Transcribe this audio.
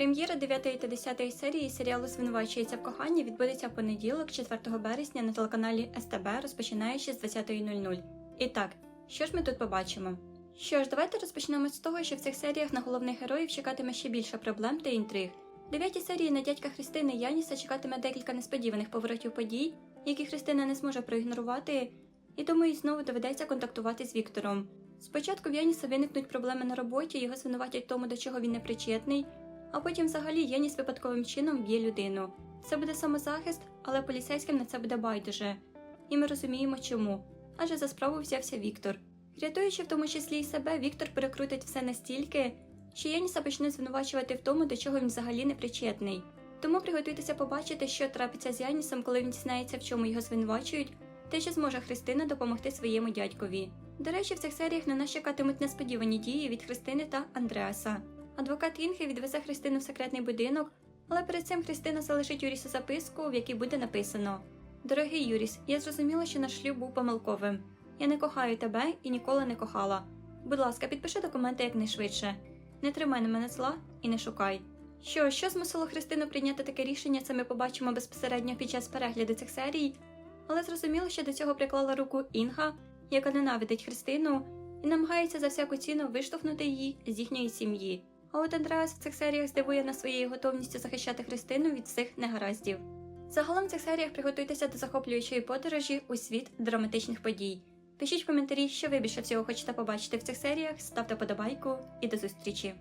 Прем'єра 9 та 10 серії серіалу Звинувачується в коханні відбудеться в понеділок, 4 березня на телеканалі СТБ, розпочинаючи з 20.00. І так, що ж ми тут побачимо? Що ж, давайте розпочнемо з того, що в цих серіях на головних героїв чекатиме ще більше проблем та інтриг. В дев'ятій серії на дядька Христини Яніса чекатиме декілька несподіваних поворотів подій, які Христина не зможе проігнорувати, і тому їй знову доведеться контактувати з Віктором. Спочатку в Яніса виникнуть проблеми на роботі, його звинуватять тому, до чого він не причетний, а потім взагалі Яніс випадковим чином б'є людину. Це буде самозахист, але поліцейським на це буде байдуже. І ми розуміємо чому. Адже за справу взявся Віктор. Рятуючи в тому числі й себе, Віктор перекрутить все настільки, що Яніса почне звинувачувати в тому, до чого він взагалі не причетний. Тому приготуйтеся побачити, що трапиться з Янісом, коли він дізнається, в чому його звинувачують, та чи зможе Христина допомогти своєму дядькові. До речі, в цих серіях на нас чекатимуть несподівані дії від Христини та Андреаса. Адвокат Інги відвезе Христину в секретний будинок, але перед цим Христина залишить Юрісу записку, в якій буде написано: Дорогий Юріс, я зрозуміла, що наш шлюб був помилковим. Я не кохаю тебе і ніколи не кохала. Будь ласка, підпиши документи якнайшвидше. Не тримай на мене зла і не шукай. Що, що змусило Христину прийняти таке рішення, це ми побачимо безпосередньо під час перегляду цих серій, але зрозуміло, що до цього приклала руку Інга, яка ненавидить Христину і намагається за всяку ціну виштовхнути її з їхньої сім'ї. А от Андреас в цих серіях здивує на своєю готовністю захищати Христину від цих негараздів. Загалом в цих серіях приготуйтеся до захоплюючої подорожі у світ драматичних подій. Пишіть в коментарі, що ви більше всього хочете побачити в цих серіях, ставте подобайку і до зустрічі!